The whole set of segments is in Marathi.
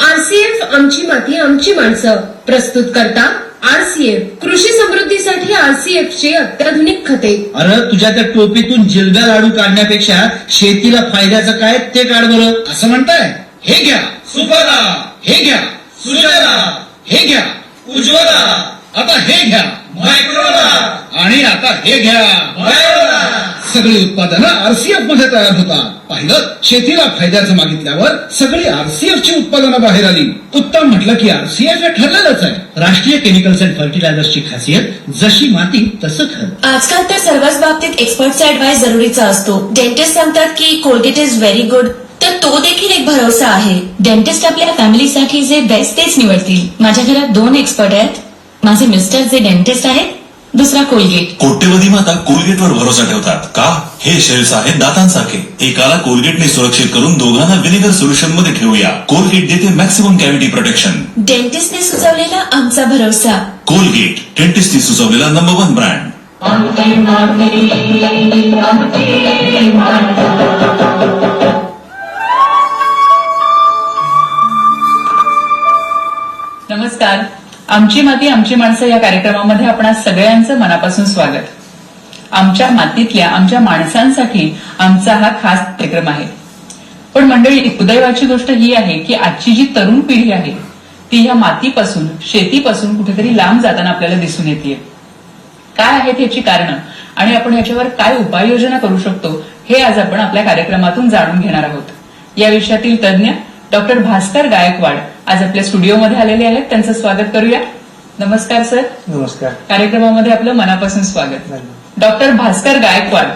आरसीएफ आमची माती आमची माणसं. प्रस्तुत करता आरसीएफ. कृषी समृद्धीसाठी आरसीएफ चे अत्याधुनिक खते. अरे तुझ्या त्या टोपीतून जिलब्या लाडू काढण्यापेक्षा शेतीला फायद्याचं काय ते काढ बरं. असं म्हणताय? हे घ्या. सुफला हे घ्या. सुजला हे घ्या. उज्ज्वला आता हे घ्या. मायक्रोला. आणि आता हे घ्या. बायोला. सगळी उत्पादनं आरसीएफमध्ये तयार होतात. पाहिलं शेतीला फायद्याचं मागितल्यावर सगळी आरसीएफ ची उत्पादनं बाहेर आली. उत्तम म्हटलं की आरसीएफ हे ठरलेलंच आहे. राष्ट्रीय केमिकल्स अँड फर्टिलायझर्सची खासियत जशी माती तसं खरं आजकाल तर सर्वच बाबतीत एक्सपर्टचा ऍडवाइस जरुरीचा असतो. डेंटिस्ट सांगतात की कोलगेट इज व्हेरी गुड तर तो देखील एक भरोसा आहे. डेंटिस्ट आपल्या फॅमिलीसाठी जे बेस्ट तेच निवडतील. माझ्या घरात दोन एक्सपर्ट आहेत. माझे मिस्टर जे डेंटिस्ट आहेत दुसरा कोलगेट कोट्यवधी माता कोलगेटवर भरोसा ठेवतात. का? हे शेल्स आहेत दातांसारखे. एकाला कोलगेटने सुरक्षित करून दोघांना विनेगर सोल्युशनमध्ये ठेवूया. कोलगेट देते मॅक्सिमम कॅव्हिटी प्रोटेक्शन डेंटिस्टने सुचवलेला आमचा भरोसा. कोलगेट डेंटिस्टनी सुचवलेला नंबर वन ब्रँड नमस्कार. आमची माती आमची माणसं या कार्यक्रमामध्ये आपण सगळ्यांचं मनापासून स्वागत. आमच्या मातीतल्या आमच्या माणसांसाठी आमचा हा खास कार्यक्रम आहे. पण मंडळी उदैवाची गोष्ट ही आहे की आजची जी तरुण पिढी आहे ती ह्या मातीपासून शेतीपासून कुठेतरी लांब जाताना आपल्याला दिसून येते काय आहेत याची कारणं आणि आपण याच्यावर काय उपाययोजना करू शकतो हे आज आपण आपल्या कार्यक्रमातून जाणून घेणार आहोत. या विषयातील तज्ज्ञ डॉक्टर भास्कर गायकवाड आज आपल्या स्टुडिओमध्ये आलेले आहेत. त्यांचं स्वागत करूया. नमस्कार सर. नमस्कार. कार्यक्रमामध्ये आपलं मनापासून स्वागत. डॉक्टर भास्कर गायकवाड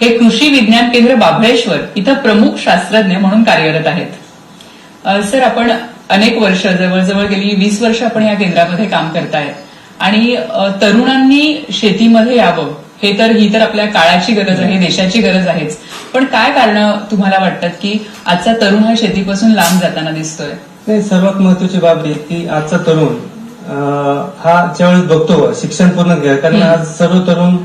हे कृषी विज्ञान केंद्र बाभळेश्वर इथं प्रमुख शास्त्रज्ञ म्हणून कार्यरत आहेत. सर आपण अनेक वर्ष जवळजवळ गेली वीस वर्ष आपण या केंद्रामध्ये काम करताय आणि तरुणांनी शेतीमध्ये यावं हे तर ही तर आपल्या काळाची गरज आहे देशाची गरज आहेच. पण काय कारण तुम्हाला वाटतात की आजचा तरुण हा शेतीपासून लांब जाताना दिसतोय? नाही सर्वात महत्वाची बाब आहे की आजचा तरुण हा ज्यावेळेस बघतो शिक्षण पूर्ण घ्या कारण आज सर्व तरुण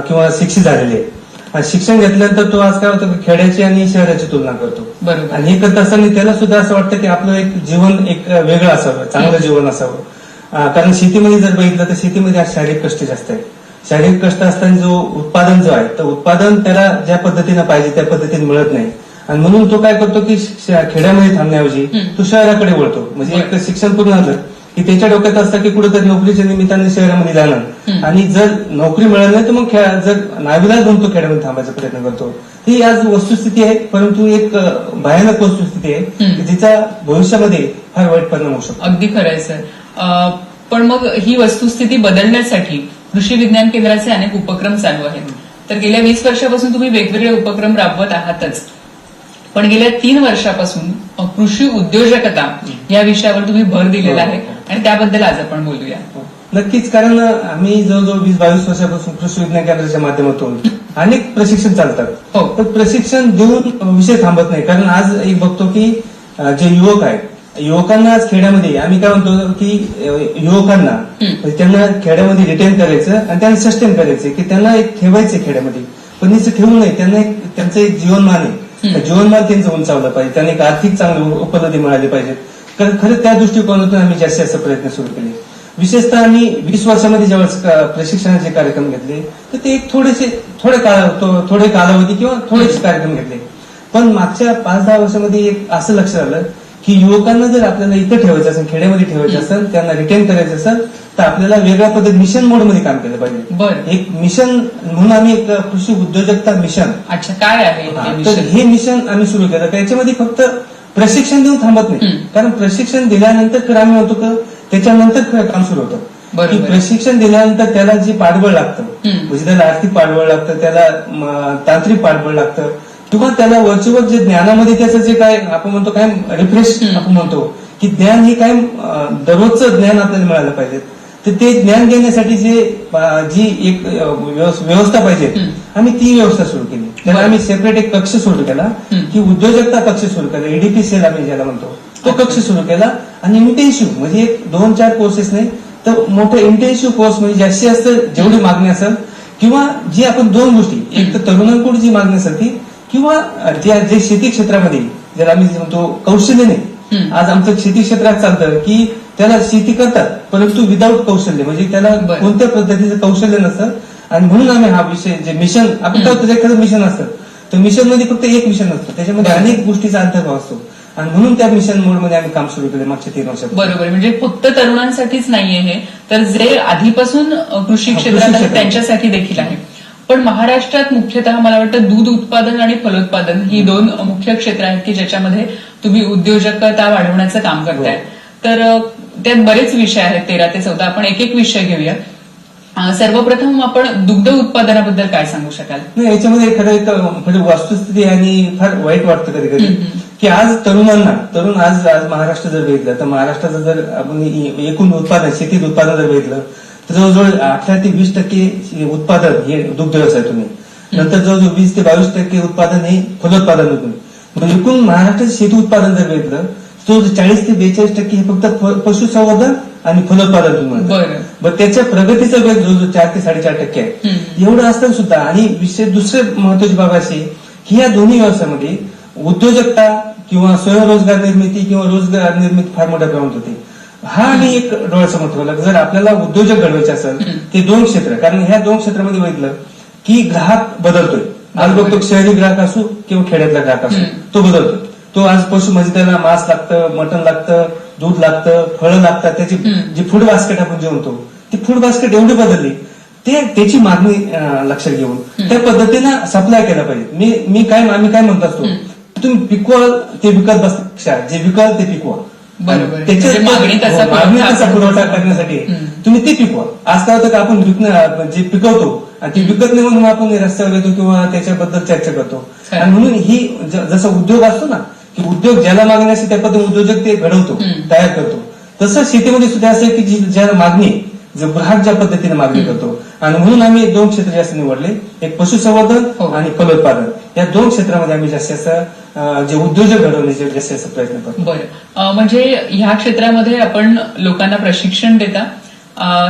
किंवा शिक्षित झालेले आहेत. शिक्षण घेतल्यानंतर तो आज काय होतो की खेड्याची आणि शहराची तुलना करतो. बरोबर. आणि हे करत असताना त्याला सुद्धा असं वाटतं की आपलं एक जीवन एक वेगळं असावं चांगलं जीवन असावं. कारण शेतीमध्ये जर बघितलं तर शेतीमध्ये आज शारीरिक कष्ट जास्त आहेत. शारीरिक कष्ट असताना जो उत्पादन जो आहे तर उत्पादन त्याला ज्या पद्धतीनं पाहिजे त्या पद्धतीने मिळत नाही. आणि म्हणून तो काय करतो की खेड्यामध्ये थांबण्याऐवजी तो शहराकडे वळतो. म्हणजे एक शिक्षण पूर्ण झालं की त्याच्या डोक्यात असतं की कुठेतरी नोकरीच्या निमित्ताने शहरामध्ये जाणं. आणि जर नोकरी मिळाली नाही तर मग खेळा जर नाविलाज म्हणून तो खेड्यामध्ये थांबायचा प्रयत्न करतो. ही आज वस्तुस्थिती आहे परंतु एक भयानक वस्तुस्थिती आहे की जिचा भविष्यामध्ये फार वाईट परिणाम होऊ शकतो. अगदी खरं आहे सर. पण मग ही वस्तुस्थिती बदलण्यासाठी कृषी विज्ञान केंद्राचे अनेक उपक्रम चालू आहेत. तर गेल्या वीस वर्षापासून तुम्ही वेगवेगळे उपक्रम राबवत आहातच. पण गेल्या तीन वर्षापासून कृषी उद्योजकता या विषयावर तुम्ही भर दिलेला आहे आणि त्याबद्दल आज आपण बोलूया. नक्कीच कारण आम्ही जवळजवळ वीस बावीस वर्षापासून कृषी विज्ञान केंद्राच्या माध्यमातून अनेक प्रशिक्षण चालतात. हो. तर प्रशिक्षण देऊन विषय थांबत नाही. कारण आज एक बघतो की जे युवक आहेत युवकांना आज खेड्यामध्ये आम्ही काय म्हणतो की युवकांना म्हणजे त्यांना खेड्यामध्ये रिटेन करायचं आणि त्यांना सस्टेन करायचं की त्यांना एक ठेवायचं खेड्यामध्ये. पण ठेवू नये त्यांना एक त्यांचं एक जीवनमान आहे. जीवनमान त्यांचं उंचावलं पाहिजे. त्यांना एक आर्थिक चांगली उपलब्धी मिळाली पाहिजे. कारण खरं त्या दृष्टिकोनातून आम्ही जास्तीत जास्त प्रयत्न सुरू केले. विशेषतः आम्ही वीस वर्षामध्ये ज्यावेळेस क- प्रशिक्षणाचे कार्यक्रम घेतले तर ते एक थोडेसे थोडे काळ थोडे कालावधी किंवा थोडेसे कार्यक्रम घेतले. पण मागच्या पाच दहा वर्षामध्ये एक असं लक्षात आलं की युवकांना जर आपल्याला इथं ठेवायचं असेल खेड्यामध्ये ठेवायचं असेल त्यांना रिटेन करायचं असेल तर आपल्याला वेगळ्या पद्धत मिशन मोडमध्ये काम केलं पाहिजे बरं. एक मिशन म्हणून आम्ही एक कृषी उद्योजकता मिशन अच्छा काय आहे तर मिशन? हे मिशन आम्ही सुरू केलं त्याच्यामध्ये फक्त प्रशिक्षण देऊन थांबत नाही. कारण प्रशिक्षण दिल्यानंतर खरं आम्ही म्हणतो का त्याच्यानंतर खरं काम सुरू होतं. की प्रशिक्षण दिल्यानंतर त्याला जे पाठबळ लागतं. म्हणजे त्याला आर्थिक पाठबळ लागतं त्याला तांत्रिक पाठबळ लागतं किंवा त्याला वरचेवर जे ज्ञानामध्ये त्याचं जे काय आपण म्हणतो काय रिफ्रेश. आपण म्हणतो की ज्ञान हे काय दररोजचं ज्ञान आपल्याला मिळालं पाहिजे तर ते ज्ञान घेण्यासाठी जे जी एक व्यवस्था पाहिजे. आम्ही ती व्यवस्था सुरू केली त्याला. आम्ही सेपरेट एक कक्ष सुरू केला. की उद्योजकता कक्ष सुरू केला एडीपी सेल आम्ही ज्याला म्हणतो तो कक्ष सुरू केला आणि इंटेन्सिव्ह म्हणजे एक दोन चार कोर्सेस नाही तर मोठं इंटेन्सिव्ह कोर्स म्हणजे जास्तीत जास्त जेवढी मागणी असेल किंवा जी आपण दोन गोष्टी एक तर तरुणांकडून जी मागणी असेल ती किंवा ज्या जे शेती क्षेत्रामध्ये ज्याला आम्ही जे म्हणतो कौशल्य नाही. हम्म. आज आमचं शेती क्षेत्रात चालतं की त्याला शेती करतात परंतु विदाऊट कौशल्य. म्हणजे त्याला. कोणत्या पद्धतीचं कौशल्य नसतं. आणि म्हणून आम्ही हा विषय जे मिशन आपण एखादं मिशन असतं. तर मिशनमध्ये फक्त एक मिशन नसतं त्याच्यामध्ये. अनेक गोष्टीचा अंतर्भाव असतो. आणि म्हणून त्या मिशन मोडमध्ये आम्ही काम सुरू केलं मागच्या तीन वर्षात बरोबर. म्हणजे फक्त तरुणांसाठीच नाहीये हे. तर जे आधीपासून कृषी क्षेत्रात. त्यांच्यासाठी देखील आहे. पण महाराष्ट्रात मुख्यतः मला वाटतं दूध उत्पादन आणि फलोत्पादन ही दोन मुख्य क्षेत्र आहेत की ज्याच्यामध्ये तुम्ही उद्योजकता वाढवण्याचं काम करताय. हो. तर अ, त्यात बरेच विषय आहेत तेरा ते चौदा. आपण एक एक विषय घेऊया. सर्वप्रथम आपण दुग्ध उत्पादनाबद्दल काय सांगू शकाल? नाही याच्यामध्ये एखादं एक म्हणजे वस्तुस्थिती आणि फार वाईट वाटतं कधी कधी. की आज तरुणांना तरुण आज आज महाराष्ट्र जर बघितलं तर महाराष्ट्राचं जर आपण एकूण उत्पादन शेतीत उत्पादन जर बघितलं तर जवळजवळ अठरा ते वीस टक्के उत्पादन हे दुग्ध व्यवसाय तुम्ही. नंतर जवळजवळ वीस ते बावीस टक्के उत्पादन हे फलोत्पादन तुम्ही. म्हणजे एकूण महाराष्ट्राचं शेती उत्पादन जर बघितलं तो चाळीस ते बेचाळीस टक्के हे फक्त पशुसंवर्धन आणि फलोत्पादन. बरं. त्याच्या प्रगतीचा वेग जवळजवळ चार ते साडेचार टक्के आहे. एवढं असताना सुद्धा. आणि विषय दुसरे महत्वाची बाब अशी की या दोन्ही व्यवसायामध्ये उद्योजकता किंवा स्वयंरोजगार निर्मिती किंवा रोजगार निर्मिती फार मोठ्या प्रमाणात होते. हा आम्ही एक डोळ्यासमोर ठेवला जर आपल्याला उद्योजक घडवायचे असेल. ते दोन क्षेत्र कारण ह्या दोन क्षेत्रामध्ये बघितलं की ग्राहक बदलतोय आज. बघतो शहरी ग्राहक असो किंवा खेड्यातला ग्राहक असो. तो बदलतो तो आज पशु म्हणजे त्याला मांस लागतं मटण लागतं दूध लागतं फळं लागतात त्याची. जी फूड बास्केट आपण जे म्हणतो ती फूड बास्केट एवढी बदलली ते त्याची मागणी लक्षात घेऊन त्या पद्धतीनं सप्लाय केला पाहिजे मी मी काय आम्ही काय म्हणत असतो तुम्ही पिकवाल ते विकत बसपेक्षा जे विकाल ते पिकवा बरोबर. त्याच्यात म्हणजे मागणी तसा हो, पुरवठा करण्यासाठी. तुम्ही ते पिकवा आज काय होतं का आपण विकणं जे पिकवतो आणि ते विकत नाही म्हणून आपण रस्त्यावर येतो किंवा त्याच्याबद्दल चर्चा करतो. आणि म्हणून ही जसा उद्योग असतो ना की उद्योग ज्याला मागणी असते त्या पद्धतीने उद्योजक ते घडवतो. तयार करतो तसं शेतीमध्ये सुद्धा असं आहे की ज्याला मागणी आहे, जो ग्राहक ज्या पद्धतीने मागणी करतो. आणि म्हणून आम्ही दोन क्षेत्र जास्त निवडले. एक पशुसंवर्धन हो. आणि फलोत्पादन. या दोन क्षेत्रामध्ये आम्ही जास्त जे उद्योजक घडवण्याचे जास्तीत जास्त प्रयत्न करतो. बरं. म्हणजे ह्या क्षेत्रामध्ये आपण लोकांना प्रशिक्षण देता.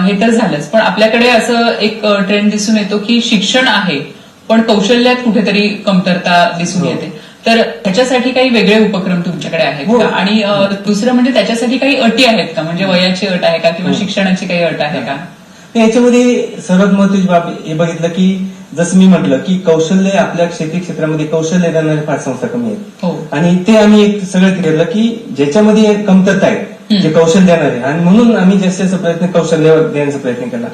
हे तर झालंच. पण आपल्याकडे असं एक ट्रेंड दिसून येतो की शिक्षण आहे पण कौशल्यात कुठेतरी कमतरता दिसून हो. येते. तर त्याच्यासाठी काही वेगळे उपक्रम तुमच्याकडे आहेत हो. का आणि अं, दुसरं म्हणजे त्याच्यासाठी काही अटी आहेत का? म्हणजे वयाची अट आहे का किंवा हो. शिक्षणाची काही अट आहे का? याच्यामध्ये सर्वात महत्वाची बाब हे बघितलं की जसं मी म्हटलं की कौशल्य आपल्या शेती क्षेत्रामध्ये कौशल्य देणारे फार संस्था कमी आहेत. हो. आणि ते आम्ही एक सगळं केलं की ज्याच्यामध्ये कमतरता आहे जे कौशल्य देणार. आणि म्हणून आम्ही जास्तीत जास्त प्रयत्न कौशल्य देण्याचा प्रयत्न केला.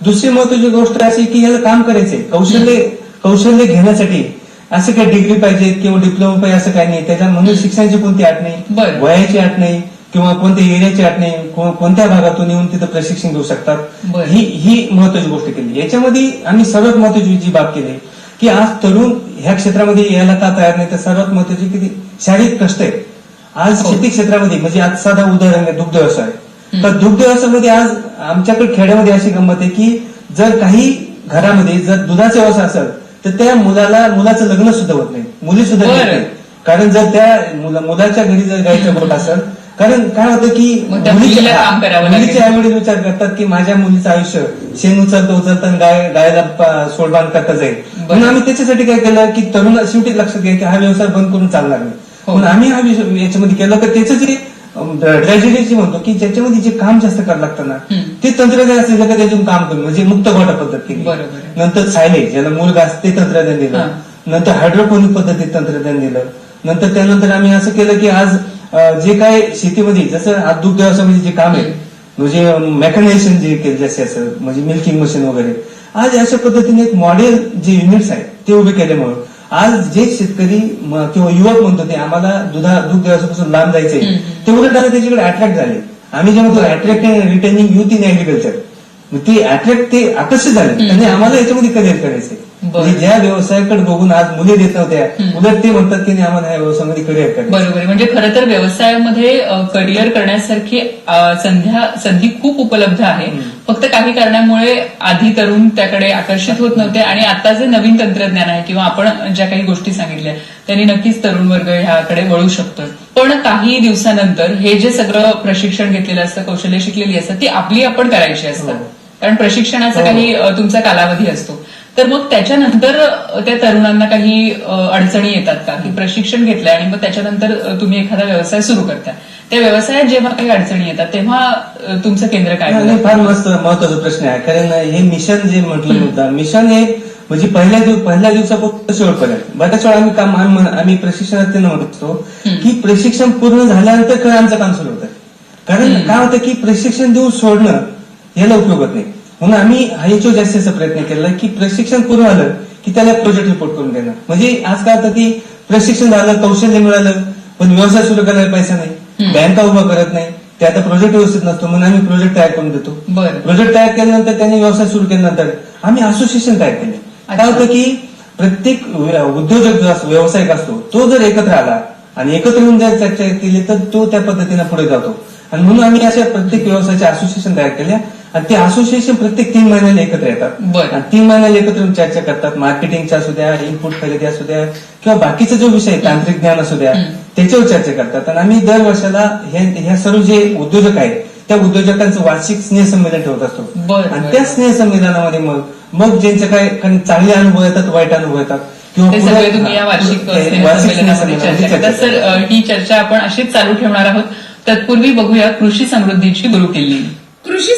दुसरी महत्वाची गोष्ट अशी की याला काम करायचंय. कौशल्य कौशल्य घेण्यासाठी असं काही डिग्री पाहिजे किंवा डिप्लोमा पाहिजे असं काही नाही. त्याच्या म्हणून शिक्षणाची कोणती अट नाही. वयाची अट नाही किंवा कोणत्या एरियाची अट नाही कोणत्या भागातून येऊन तिथं प्रशिक्षण घेऊ शकतात. ही ही महत्वाची गोष्ट केली. याच्यामध्ये आम्ही सर्वात महत्वाची जी बाब केली की आज तरुण ह्या क्षेत्रामध्ये यायला का तयार नाही तर सर्वात महत्वाची की ती शारीरिक कष्ट आहे आज हो. शेती क्षेत्रामध्ये म्हणजे आज साधा उदाहरण आहे दुग्ध व्यवसाय. तर दुग्ध व्यवसायामध्ये आज आमच्याकडे खेड्यामध्ये अशी गंमत आहे की जर काही घरामध्ये जर दुधाचा व्यवसाय असेल तर त्या मुलाला मुलाचं लग्न सुद्धा होत नाही मुली सुद्धा. कारण जर त्या मुला- मुलाच्या घरी जर गायचं बोट असेल कारण काय होतं की. मुलीचे आई वडील विचार करतात की माझ्या मुलीचं आयुष्य शेण उचलता उचलता गाय गायला सोडबाण करता जाईल म्हणून आम्ही त्याच्यासाठी काय केलं की तरुण शेवटी लक्षात घ्या की हा व्यवसाय बंद करून चालणार नाही हो. म्हणून आम्ही हा याच्यामध्ये केलं तर त्याचं जे ट्रॅजेडी जे म्हणतो की ज्याच्यामध्ये जे काम जास्त करावं लागतं ना. ते तंत्रज्ञान असेल का त्यातून काम करून म्हणजे मुक्त गोटा पद्धत केली. नंतर सायलेज ज्याला घास ते तंत्रज्ञान दिलं. नंतर हायड्रोपोनिक पद्धतीत तंत्रज्ञान दिलं नंतर त्यानंतर आम्ही असं केलं की आज जे काय शेतीमध्ये जसं आज दुग्ध व्यवसायामध्ये जे काम आहे म्हणजे मेकनायझेशन जे केलं जास्त असं म्हणजे मिल्किंग मशीन वगैरे आज अशा पद्धतीने एक मॉडेल जे युनिट्स आहेत ते उभे केल्यामुळे आज जे शेतकरी किंवा युवक म्हणतो ते आम्हाला दुधा दुग्ध व्यवसायापासून लांब जायचंय. ते उलट आता त्याच्याकडे अट्रॅक्ट झाले. आम्ही जे म्हणतो attract returning youth in agriculture ते अट्रॅक्ट ते आकर्षित झाले. त्यांनी आम्हाला याच्यामध्ये करिअर करायचंय. बरं. म्हणजे ज्या व्यवसायाकडे बघून आज मुली देत नव्हत्या उलट ते म्हणतात की नाही आम्हाला या व्यवसायामध्ये करिअर करायचं बरोबर म्हणजे खरं तर व्यवसायामध्ये करिअर करण्यासारखी संध्या संधी खूप उपलब्ध आहे. फक्त काही कारणामुळे आधी तरुण त्याकडे आकर्षित होत नव्हते आणि आता जे नवीन तंत्रज्ञान आहे किंवा आपण ज्या काही गोष्टी सांगितल्या त्यांनी नक्कीच तरुण वर्ग ह्याकडे वळू शकतो पण काही दिवसानंतर हे जे सगळं प्रशिक्षण घेतलेलं असतं कौशल्य शिकलेली असतात ती आपली आपण करायची असतात. कारण प्रशिक्षणाचा हो. काही अ, तुमचा कालावधी असतो. तर मग त्याच्यानंतर त्या तरुणांना काही अडचणी येतात का? की प्रशिक्षण घेतलंय आणि मग त्याच्यानंतर तुम्ही एखादा व्यवसाय सुरू करता. त्या व्यवसायात जेव्हा काही अडचणी येतात तेव्हा तुमचं केंद्र काय? फार मस्त महत्त्वाचा प्रश्न आहे. कारण हे मिशन जे म्हटलं मुद्दा मिशन हे म्हणजे पहिल्या दिव पहिल्या दिवसापासून शेवटपर्यंत. बऱ्याच वेळा आम्ही काम आम्ही प्रशिक्षणात म्हणतो की प्रशिक्षण पूर्ण झाल्यानंतर आमचं काम सुरू होतं. कारण काय होतं की प्रशिक्षण देऊन सोडणं याला उपयोग होत नाही. म्हणून आम्ही हायचो जास्तीचा प्रयत्न केला की प्रशिक्षण पूर्ण झालं की त्याला प्रोजेक्ट रिपोर्ट करून देणं. म्हणजे आज काय होतं की प्रशिक्षण झालं कौशल्य मिळालं पण व्यवसाय सुरू करायला पैसा नाही. बँका उभा करत नाही. ते आता प्रोजेक्ट व्यवस्थित नसतो म्हणून आम्ही प्रोजेक्ट तयार करून देतो. प्रोजेक्ट तयार केल्यानंतर त्यांनी व्यवसाय सुरू केल्यानंतर आम्ही असोसिएशन तयार केले. काय. होतं की प्रत्येक उद्योजक जो असतो व्यावसायिक असतो तो जर एकत्र आला आणि एकत्र येऊन जर चर्चा केली तर तो त्या पद्धतीने पुढे जातो. आणि म्हणून आम्ही अशा प्रत्येक व्यवसायाचे असोसिएशन तयार केल्या. आणि ते असोसिएशन प्रत्येक तीन महिन्याला एकत्र येतात. बरं. आणि तीन महिन्याला एकत्र येऊन चर्चा करतात. मार्केटिंगच्या असू द्या इनपुट खरेदी असू द्या किंवा बाकीचा जो विषय तांत्रिक ज्ञान असू द्या त्याच्यावर चर्चा करतात. आणि आम्ही दर वर्षाला हे- ह्या सर्व जे उद्योजक आहेत त्या उद्योजकांचं वार्षिक स्नेह संमेलन ठेवत असतो. बरं, आणि. त्या स्नेह संमेलनामध्ये मग मग ज्यांचे काय चांगले अनुभव येतात वाईट अनुभव येतात किंवा वार्षिक हे सर ही चर्चा आपण अशीच चालू ठेवणार आहोत. तत्पूर्वी बघूया कृषी समृद्धीची गुरुकिल्ली. कृषी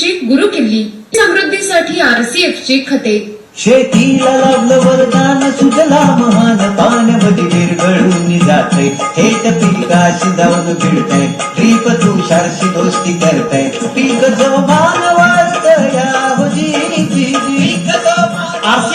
समृद्धीची गुरु किल्ली समृद्धीसाठी आरसीएफची खते. शेतीला लाभलं वरदान सुजला महान पाण्यामध्ये विरघळून जाते थेट पिकाशी जाऊन भिडते ड्रीप तुषारशी दोस्ती करते पीक जो जोमान वाचत या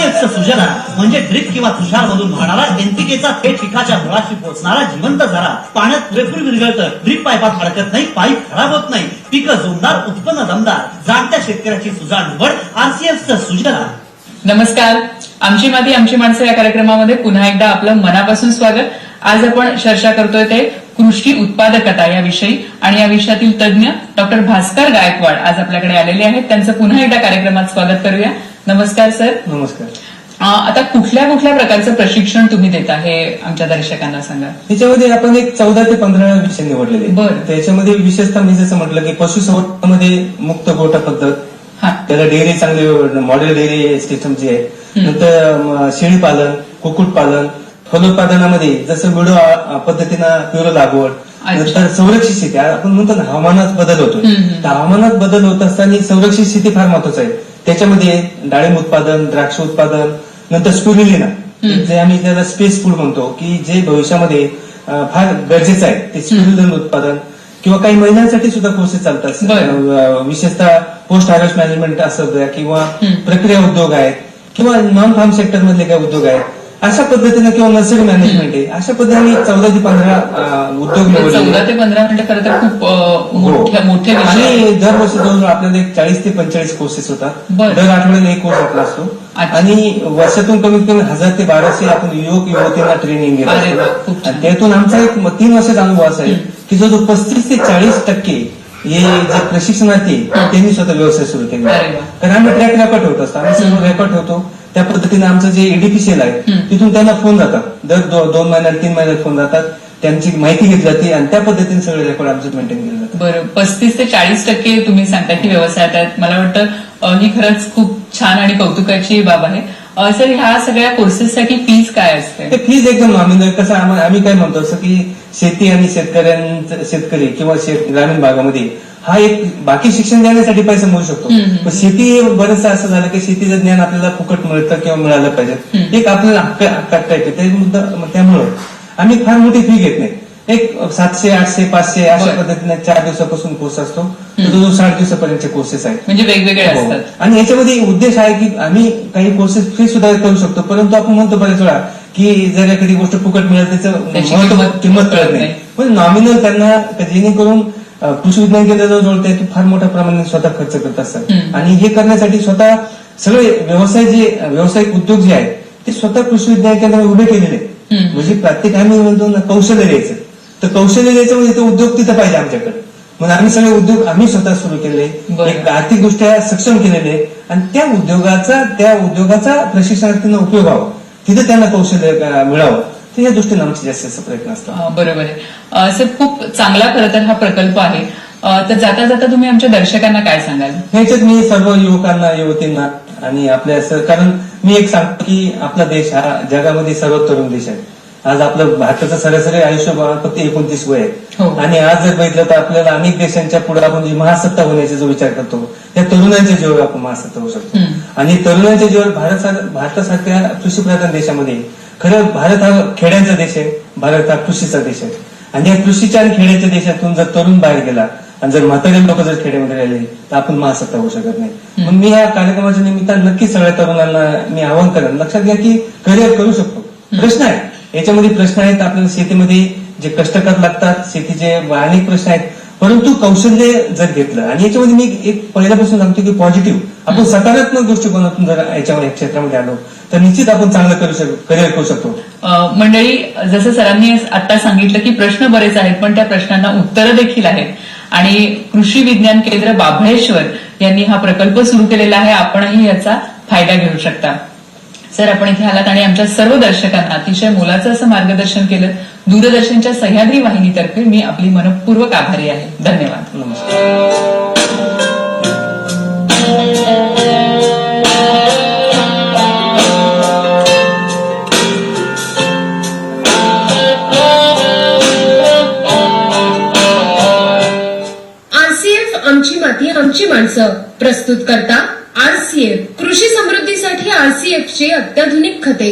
आरसीएफचं सुजला म्हणजे ड्रिप किंवा तुषार मधून वाहणारा एनपीकेचा थेट पिकाच्या मुळाशी पोहोचणारा जिवंत झरा. पाण्यात पुरेपूर विरघळतं ड्रिप पाईपात अडकत नाही पाईप खराब होत नाही. पिकं जोमदार उत्पन्न दमदार. जाणत्या शेतकऱ्याची सुजाण निवड आरसीएफचं सुजला. नमस्कार. आमची माती आमची माणसं या कार्यक्रमामध्ये पुन्हा एकदा आपलं मनापासून स्वागत. आज आपण चर्चा करतोय ते कृषी उत्पादकता याविषयी आणि या विषयातील तज्ज्ञ डॉक्टर भास्कर गायकवाड आज आपल्याकडे आलेले आहेत. त्यांचं पुन्हा एकदा कार्यक्रमात स्वागत करूया. नमस्कार सर नमस्कार आता कुठल्या कुठल्या प्रकारचं प्रशिक्षण तुम्ही देता हे आमच्या दर्शकांना सांगा त्याच्यामध्ये आपण एक चौदा ते पंधरा विषय निवडलेले आहेत. बरं. त्याच्यामध्ये विशेषतः मी जसं म्हटलं की पशुसंवर्धनामध्ये मुक्त गोटा पद्धत हा त्याला डेअरी चांगले मॉडेल डेअरी सिस्टम जी आहे नंतर म, शेळी पालन कुक्कुट पालन फलोत्पादनामध्ये जसं विडो आ- पद्धतीनं पिवळं लागवड अच्छा. नंतर संरक्षित शेती आ- आपण म्हणतो ना हवामानात बदल होतो हम्म. तर हवामानात बदल होत असताना संरक्षित शेती फार महत्वाचं आहे त्याच्यामध्ये डाळिंब उत्पादन द्राक्ष उत्पादन नंतर स्पुरुलिना जे आम्ही त्याला स्पेस फूड म्हणतो की जे भविष्यामध्ये फार गरजेचं आहे ते स्पुरुलिन उत्पादन किंवा काही महिलांसाठी सुद्धा कोर्सेस चालतात. विशेषतः पोस्ट हार्वेस्ट मॅनेजमेंट असं किंवा प्रक्रिया उद्योग आहेत किंवा नॉन फार्म सेक्टर मधले काही उद्योग आहेत. अशा पद्धतीने किंवा नर्सरी मॅनेजमेंट आहे अशा पद्धतीने चौदा ते पंधरा उद्योग निवडलेले चौदा. ते पंधरा मिनिटं खरं तर खूप अं, हो. मोठ्या मोठे विषय आहेत. आणि दरवर्षी जवळजवळ आपल्याला एक चाळीस ते पंचेचाळीस कोर्सेस होतात बरं. दर आठवड्याला एक कोर्स आपला असतो अच्छा. आणि वर्षातून कमीत कमी हजार ते बाराशे आपण युवक युवतींना ट्रेनिंग घेत अरे वा, असतो खूप छान. आणि त्यातून आमचा एक म- तीन वर्षाचा अनुभव असा आहे की जो जो पस्तीस ते चाळीस टक्के हे जे प्रशिक्षणार्थी त्यांनी स्वतः व्यवसाय सुरू केला अरे वा. कारण आम्ही ट्रॅक रेकॉर्ड ठेवत असतो आम्ही सर्व रेकॉर्ड ठेवतो त्या पद्धतीने आमचं जे एडीपीसीएल आहे तिथून त्यांना फोन जातात. दर दोन महिन्यात तीन महिन्यात फोन जातात. त्यांची माहिती घेतली जाते आणि त्या पद्धतीने सगळे रेकॉर्ड आमचं मेंटेन केलं जातं बरं पस्तीस ते चाळीस टक्के तुम्ही सांगता की व्यवसायात आहेत. मला वाटतं ही खरंच खूप छान आणि कौतुकाची बाब आहे. सर ह्या सगळ्या कोर्सेससाठी फीज काय असते? ते प्लीज एकदम नॉमिनल कसं आम्हा- आम्ही काय म्हणतो असं की शेती आणि शेतकऱ्यांचं शेतकरी किंवा ग्रामीण भागामध्ये हा एक बाकी शिक्षण देण्यासाठी पैसा मिळू शकतो. पण शेती हे बरंचसं असं झालं की शेतीचं ज्ञान आपल्याला फुकट मिळतं किंवा मिळालं पाहिजे. एक आपल्याला हक्क आहे ते मुद्दा त्यामुळं आम्ही फार मोठी फी घेत नाही. एक सातशे आठशे पाचशे अशा. पद्धतीने चार दिवसापासून कोर्स असतो. तो जो साठ दिवसापर्यंतचे कोर्सेस आहेत. म्हणजे वेगवेगळे हो. असतात. आणि याच्यामध्ये उद्देश आहे की आम्ही काही कोर्सेस फ्री सुद्धा करू शकतो. परंतु आपण म्हणतो बरेच वेळा की जर एखादी गोष्ट फुकट मिळेल त्याचं महत्त्व किंमत कळत नाही. पण नॉमिनल त्यांना जेणेकरून कृषी विज्ञान केंद्राजवळ जोडते की फार मोठ्या प्रमाणात स्वतः खर्च करत असतात. आणि हे करण्यासाठी स्वतः सगळे व्यवसाय जे व्यावसायिक उद्योग जे आहेत ते स्वतः कृषी विज्ञान केंद्राने उभे केलेले आहेत. म्हणजे प्रत्येक आम्ही म्हणतो ना कौशल्य द्यायचं. तर कौशल्य द्यायचं म्हणजे ते उद्योग तिथं पाहिजे आमच्याकडे. म्हणून आम्ही सगळे उद्योग आम्ही स्वतः सुरू केले आर्थिकदृष्ट्या सक्षम केलेले आणि त्या उद्योगाचा त्या उद्योगाचा प्रशिक्षणार्थींना उपयोग व्हावा. तिथे त्यांना कौशल्य मिळावं. तर या दृष्टीने आमचे जास्तीत जास्त प्रयत्न असतात. बरोबर आहे. सर खूप चांगला खरं तर हा प्रकल्प आहे. तर जाता जाता तुम्ही आमच्या दर्शकांना काय सांगाल? ह्याच्यात मी सर्व युवकांना युवतींना आणि आपल्या स- कारण मी एक सांगतो की आपला देश हा जगामध्ये सर्वात तरुण देश आहे. आज आपलं भारताचं सरासरी आयुष्य फक्त एकोणतीस वय हो. आहे आणि आज जर बघितलं तर आपल्याला अनेक देशांच्या पुढे आपण महासत्ता होण्याचा जो विचार करतो त्या तरुणांच्या जीवावर आपण महासत्ता होऊ शकतो. आणि तरुणांच्या जीवावर भारत सार- भारतासारख्या कृषीप्रधान देशामध्ये खरं भारत हा खेड्यांचा देश आहे भारत हा कृषीचा देश आहे. आणि या कृषीच्या आणि खेड्याच्या देशातून जर तरुण बाहेर गेला आणि जर म्हातारे लोक जर खेड्यामध्ये राहिले तर आपण महासत्ता होऊ शकत नाही. म्हणून मी या कार्यक्रमाच्या निमित्तानं नक्की सगळ्या तरुणांना मी आवाहन करेन. लक्षात घ्या की करिअर करू शकतो. प्रश्न आहे. याच्यामध्ये प्रश्न आहेत आपल्याला शेतीमध्ये जे कष्ट करावे लागतात शेतीचे अनेक प्रश्न आहेत. परंतु कौशल्य जर घेतलं आणि याच्यामध्ये मी एक पहिल्यापासून सांगतो की पॉझिटिव्ह आपण सकारात्मक दृष्टिकोनातून जर याच्या या क्षेत्रामध्ये आलो तर निश्चित आपण चांगलं करू शकतो करिअर करू शकतो. मंडळी जसं सरांनी आता सांगितलं की प्रश्न बरेच आहेत पण त्या प्रश्नांना उत्तरं देखील आहेत. आणि कृषी विज्ञान केंद्र बाभळेश्वर यांनी हा प्रकल्प सुरू केलेला आहे. आपणही याचा फायदा घेऊ शकता. सर आपण इथे आलात आणि आमच्या सर्व दर्शकांना अतिशय मोलाचं असं मार्गदर्शन केलं. दूरदर्शनच्या सह्याद्री वाहिनीतर्फे मी आपली मनपूर्वक आभारी आहे. धन्यवाद. नमस्कार आमची माती आमची माणसं प्रस्तुत करता आरसीएफ कृषी समृद्धीसाठी आरसीएफचे अत्याधुनिक खते.